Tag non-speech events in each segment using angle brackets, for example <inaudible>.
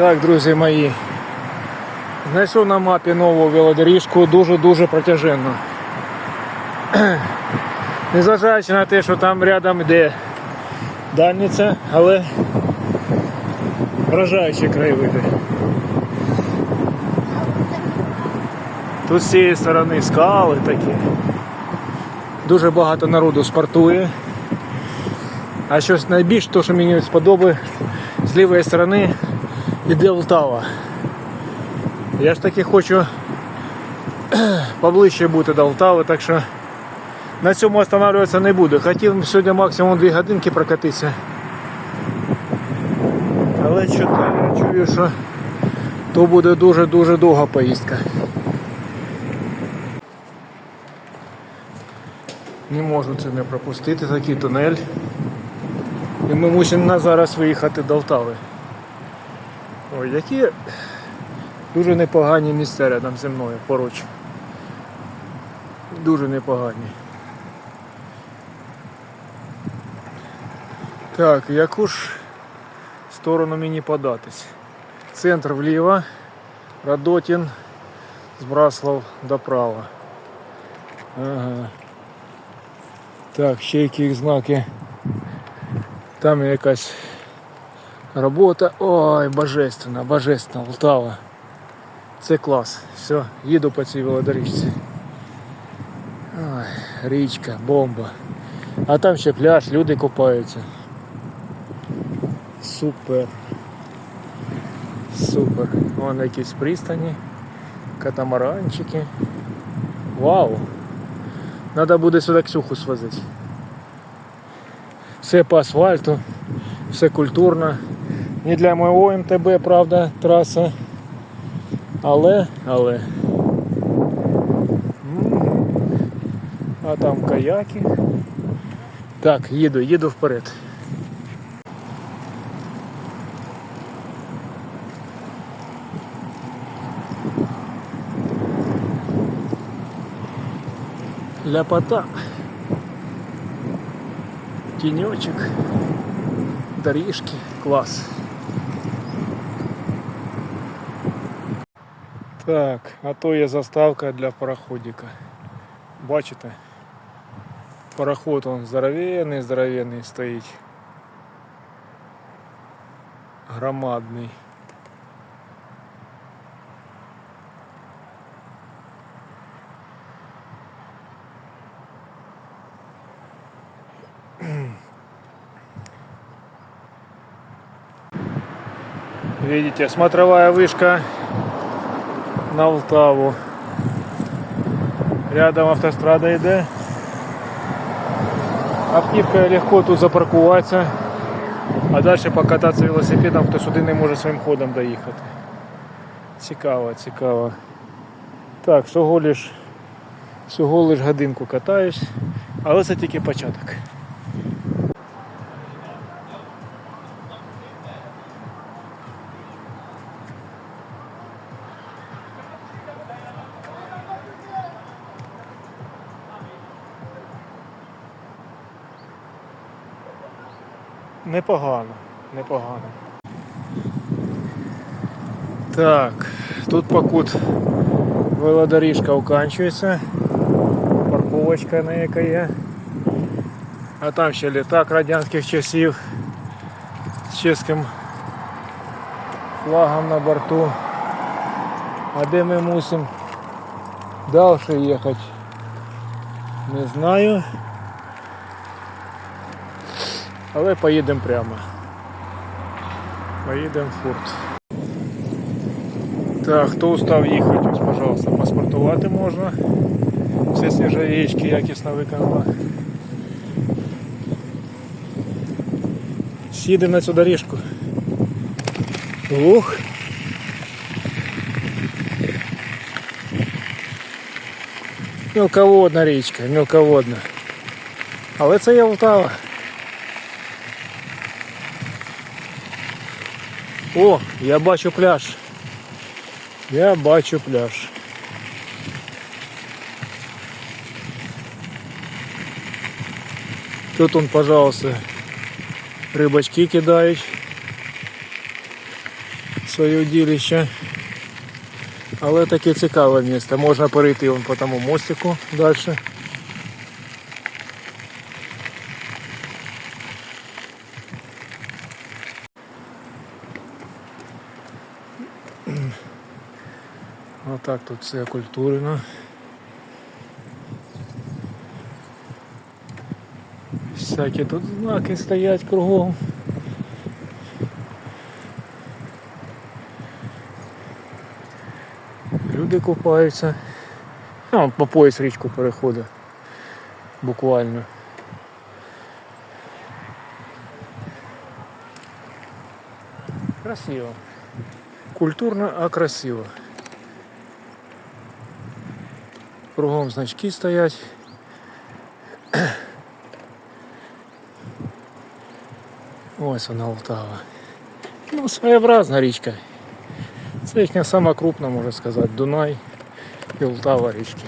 Так, друзі мої. Знайшов на мапі нову велодоріжку дуже-дуже протяженну. <clears throat> Незважаючи на те, що там рядом йде дальниця, але вражаючі краєвиди. Тут з цієї сторони скали такі. Дуже багато народу спортує. А щось найбільше, то, що мені сподобає, з лівої сторони іде Лтава. Я ж таки хочу <clears throat> поближче бути до Лтави, так що на цьому останавливатися не буду. Хотів сьогодні максимум 2 годинки прокатитися. Але що я чую, що то буде дуже-дуже довга поїздка. Не можу це не пропустити, такий тунель. І ми мусимо на зараз виїхати до Лтави. Ой, які дуже непогані місця рядом зі мною поруч. Дуже непогані. Так, яку ж сторону мені податись? Центр вліво, Радотін, Збраслав доправо. Ага. Так, ще які знаки. Там якась робота. Ой, божественна, божественна, Полтава. Це клас. Все, їду по цій велодоріжці. Ой, річка, бомба. А там ще пляж, люди купаються. Супер. Супер. Вон якісь пристані, катамаранчики. Вау! Надо буде сюди Ксюху свозити. Все по асфальту, все культурно. Не для моєго МТБ, правда, траса. Але, але. А там каяки. Так, їду, їду вперед. Ляпота. Тенечек. Доріжки. Клас. Так, а то є заставка для пароходика. Бачите? Пароход он здоровенний, здоровенний стоїть. Громадний. Видите, смотровая вышка на Лтаву. Рядом автострада йде. Автівка легко тут запаркуватися, а далі покататися велосипедом, хто сюди не може своїм ходом доїхати. Цікаво, цікаво. Так, всього лиш, всього лиш годинку катаюсь, але це тільки початок. Непогано, непогано. Так, тут покут велодоріжка оканчується. Парковочка на яка є. А там ще літак радянських часів з чеським флагом на борту. А де ми мусимо далі їхати? Не знаю. Але поїдемо прямо. Поїдемо в форт. Так, хто устав їхати, ось, пожалуйста, паспортувати можна. Все свіжаєчки якісно виконано. Сідемо на цю доріжку. Ух! Мілководна річка, мілководна. Але це є О, я бачу пляж. Я бачу пляж. Тут он, пожалуйста, рибачки кидають. своє удилище. Але таке цікаве місце. Можна перейти вон по тому мостику далі. Отак тут все культурно. Всякі тут знаки стоять кругом. Люди купаються. А, по пояс річку переходить. Буквально. Красиво. Культурно, а красиво. Кругом значки стоять. <clears throat> Ось вона Полтава. Ну, своєобразна річка. Це їхня сама крупна, можна сказати, Дунай і Полтава річки.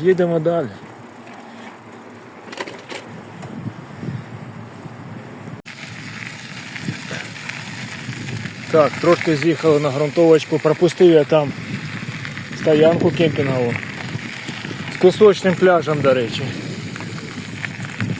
Їдемо далі. Так, трошки з'їхали на ґрунтовочку, пропустив я там стоянку кемпінгову з пісочним пляжем, до речі.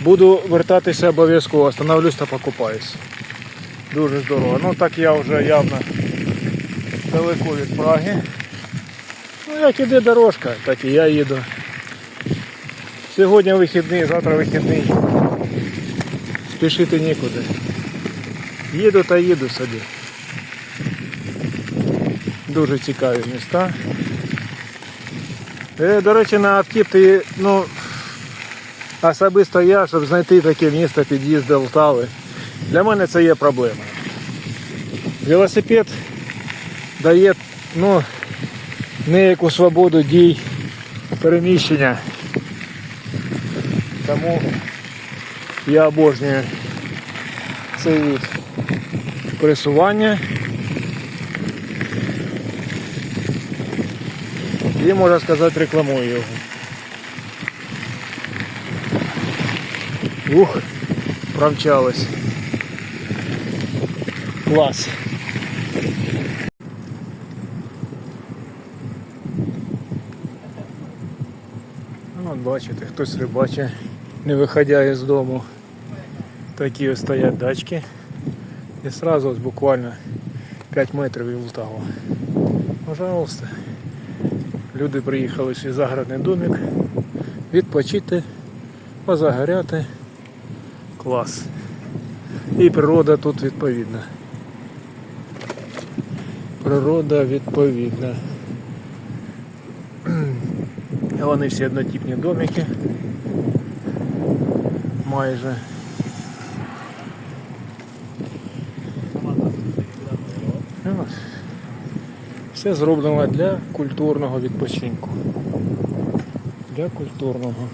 Буду вертатися обов'язково, остановлюсь та покупаюсь. Дуже здорово. Ну так я вже явно далеко від Праги. Ну як іде дорожка, так і я їду. Сьогодні вихідний, завтра вихідний. Спішити нікуди. Їду та їду собі. Дуже цікаві міста. Е, до речі, на автівці, ну, особисто я, щоб знайти таке місто під'їзд до Полтави, для мене це є проблема. Велосипед дає ну, неяку свободу дій переміщення. Тому я обожнюю цей вид пересування. І можна сказати рекламую його. Ух, промчалось. Клас. Ну, От бачите, хтось рибачить, не виходя із дому. Такі ось стоять дачки. І сразу ось буквально 5 метрів і Полтава. Пожалуйста. Люди приїхали свій загородний домик відпочити, позагоряти. Клас. І природа тут відповідна. Природа відповідна. <clears throat> Вони всі однотипні домики. Майже. Ось. Все зроблено для культурного відпочинку. Для культурного.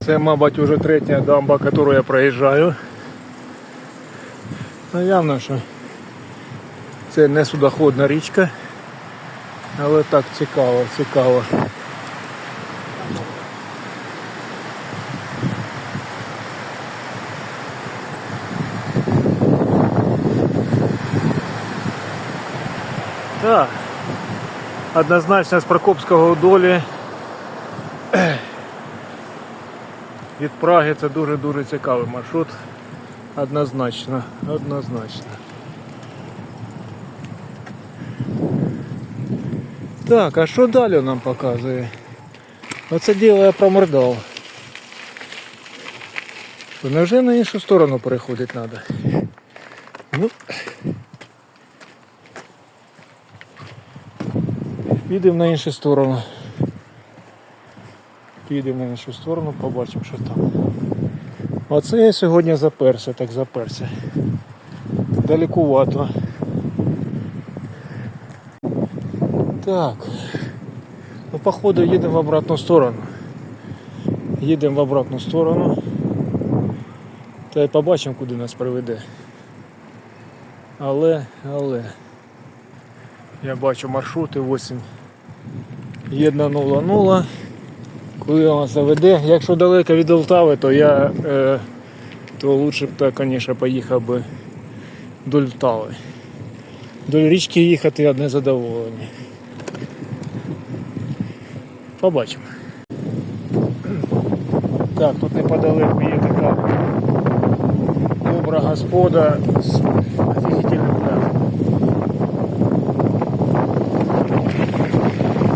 Це, мабуть, уже третя дамба, яку я проїжджаю. Ну, явно, що це не судоходна річка, але так цікаво, цікаво. Так. Однозначно з Прокопського долі від Праги це дуже-дуже цікавий маршрут. Однозначно, однозначно. Так, а що далі нам показує? Оце діло я промордав. Невже на іншу сторону переходити треба? Ну, Підемо на іншу сторону. Підемо на іншу сторону, побачимо, що там. Оце я сьогодні заперся, так заперся. Далекувато. Так. Ну, походу їдемо в обратну сторону. Їдемо в обратну сторону. Та й побачимо, куди нас приведе. Але, але. Я бачу маршрути 8 1.00. Куди вона заведе? Якщо далеко від Полтави, то я е, то лучше б так, звісно, поїхав би до Полтави. До річки їхати одне задоволення. Побачимо. Так, тут неподалеку є така добра господа з офігітельним пляжем.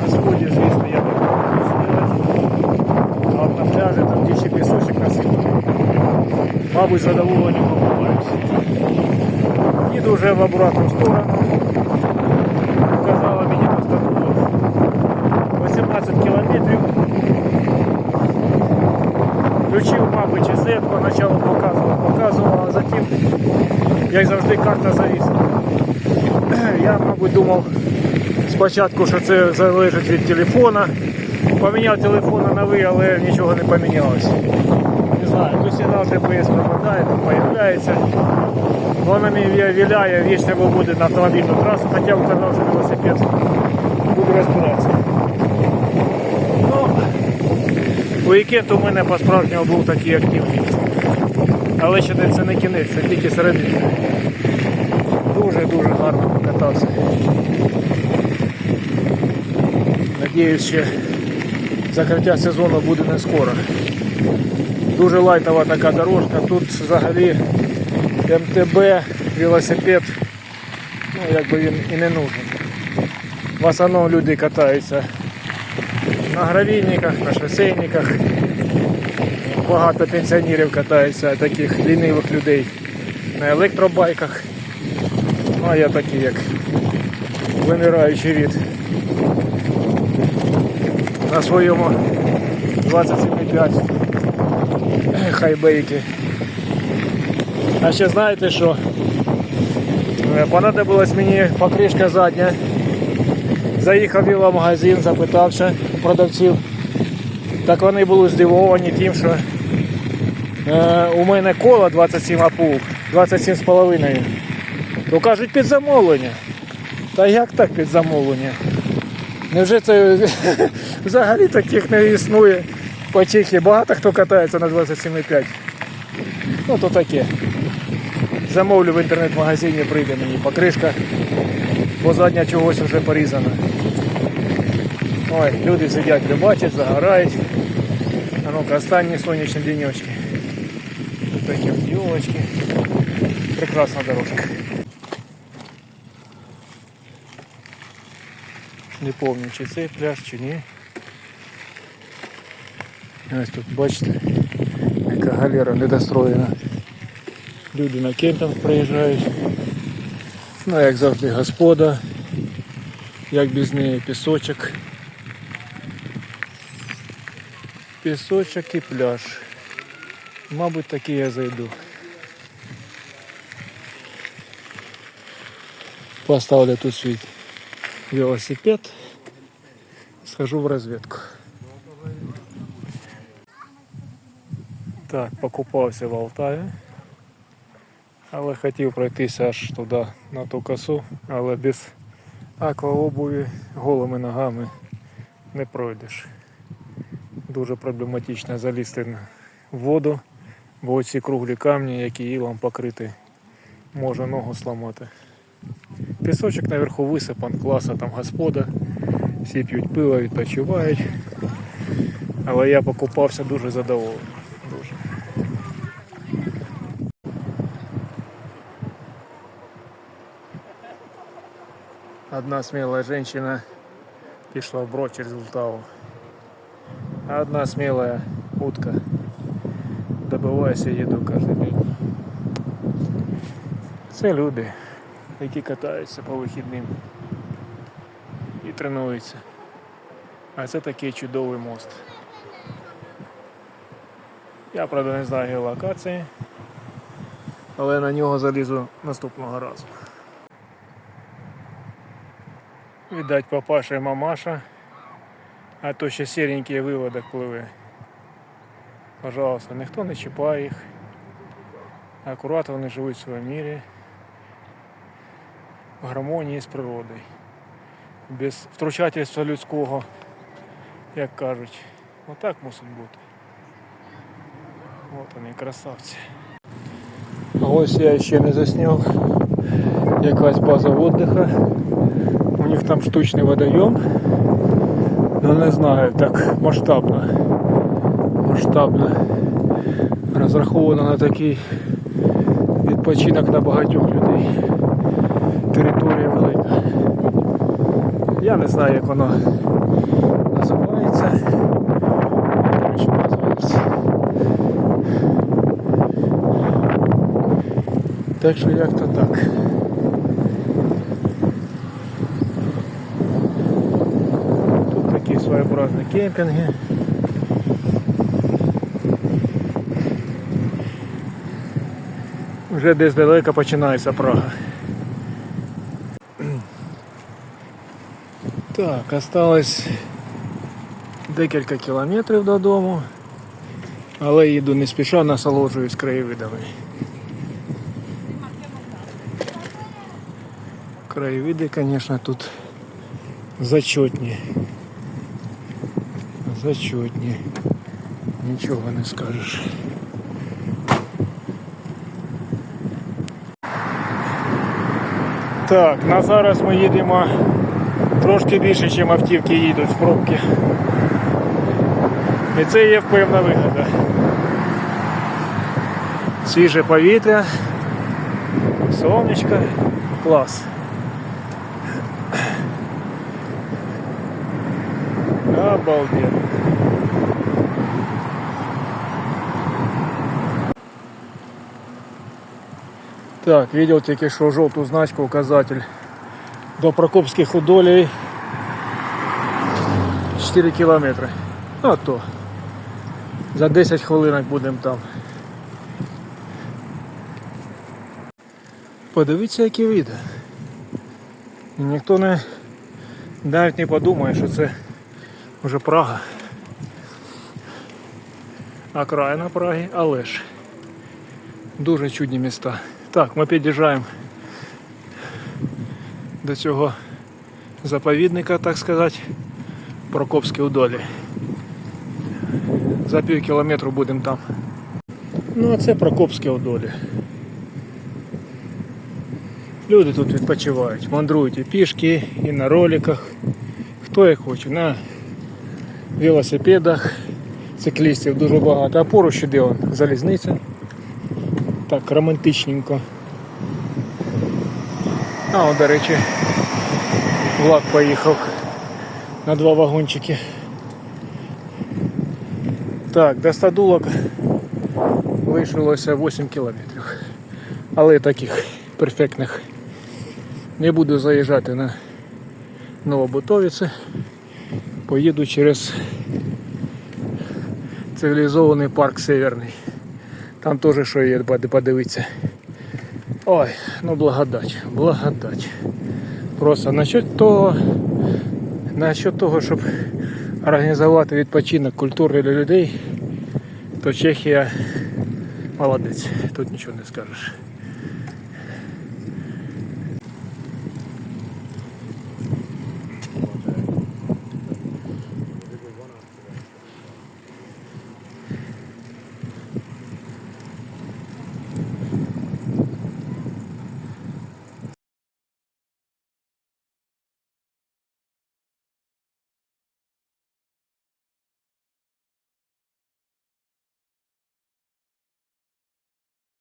На сході, звісно, я не можу зробити. А от на пляжі там де ще пісочок насипаний. Мабуть, задоволені побуваюся. Їду вже в обратну сторону. Показала мені постатут 18 кілометрів. Включив, мабуть, Z, поначалу показував, показував, а затім, як завжди, карта завісла. Я, мабуть, думав спочатку, що це залежить від телефона. Поміняв телефон на новий, але нічого не помінялося. Сигнал GPS пропадає, появляється. Воно мені віляє, вічно виводить на автомобільну трасу, хоча вказав, що велосипед буду розбиратися. Ну, Уікенд у мене по-справжньому був такий активний. Але ще це не кінець, це тільки середина. Дуже-дуже гарно покатався. Надіюсь, ще закриття сезону буде не скоро. Дуже лайтова така дорожка. Тут взагалі МТБ, велосипед, ну якби він і не нужен. В основному люди катаються на гравійниках, на шосейниках. Багато пенсіонерів катаються, таких лінивих людей на електробайках. Ну а я такий як вимираючий від на своєму 27,5 хайбейки. А ще знаєте що? Е, Понадобилась мені покришка задня. Заїхав в веломагазин, запитався продавців. Так вони були здивовані тим, що е, у мене коло 27 апул, 27,5. То кажуть під замовлення. Та як так під замовлення? Невже це <laughs> взагалі таких не існує по Чехії? Багато хто катається на 27,5. Ну то таке. Замовлю в інтернет-магазині, прийде мені покришка, бо задня чогось вже порізана. Ой, люди сидять, рибачать, загорають. А ну-ка, останні сонячні денечки. Тут такі от елочки. Прекрасна дорожка. Не пам'ятаю, чи цей пляж, чи ні. Ось тут, бачите, яка галера недостроєна. Люди на кемпінг приїжджають. Ну, як завжди, господа, як без неї пісочок. Пісочок і пляж. Мабуть, таки я зайду. Поставлю тут свій велосипед. Схожу в разведку. Так, покупався в Алтаї. Але хотів пройтися аж туди на ту косу, але без акваобуві голими ногами не пройдеш. Дуже проблематично залізти на воду, бо ці круглі камні, які ілом покриті, може ногу сламати. Пісочок наверху висипан, класа там господа, всі п'ють пиво, відпочивають. Але я покупався дуже задоволений. Дуже. Одна смелая женщина пішла вброд через Лтаву. А одна смелая утка добивається їду кожен день. Це люди, які катаються по вихідним і тренуються. А це такий чудовий мост. Я правда не знаю геолокації, але на нього залізу наступного разу. Видать, папаша і мамаша, а то ще сіренький виводок пливе. Пожалуйста, ніхто не чіпає їх. Акуратно вони живуть в своєму мірі. В гармонії з природою. Без втручательства людського, як кажуть. Отак мусить бути. От вони, красавці. Ось я ще не засняв якась база віддиха. У них там штучний водойом. Ну не знаю, так масштабно. Масштабно розраховано на такий відпочинок на багатьох людей. Територія велика. Я не знаю, як воно називається. Так що як то так. Тут такі своєобразні кемпінги. Вже десь далеко починається Прага. Так, осталось декілька кілометрів додому, але їду не спіша, насолоджуюсь краєвидами. Краєвиди, звісно, тут зачетні. Зачетні. Нічого не скажеш. Так, на зараз ми їдемо трошки більше, ніж автівки їдуть з пробки. І це є певна вигода. Свіже повітря, сонечко, клас. Обалденно. Так, видел тільки що жовту значку, указатель до Прокопських удолей 4 кілометри. А то. За 10 хвилинок будемо там. Подивіться, які види. Ніхто не навіть не подумає, що це вже Прага. Окраїна Праги, але ж дуже чудні міста. Так, ми під'їжджаємо до цього заповідника, так сказати, Прокопські удолі. За пів кілометру будемо там. Ну а це Прокопські удолі. Люди тут відпочивають, мандрують і пішки, і на роликах. Хто як хоче, на велосипедах циклістів дуже багато. А поруч іде он залізниця. Так, романтичненько. А, от, до речі, влак поїхав на два вагончики. Так, до стадулок лишилося 8 кілометрів. Але таких перфектних. Не буду заїжджати на Новобутовиці. Поїду через цивілізований парк Северний. Там теж що є подивитися. Ой, ну благодать, благодать. Просто насчет того, насчет того, щоб організувати відпочинок культури для людей, то Чехія молодець, тут нічого не скажеш.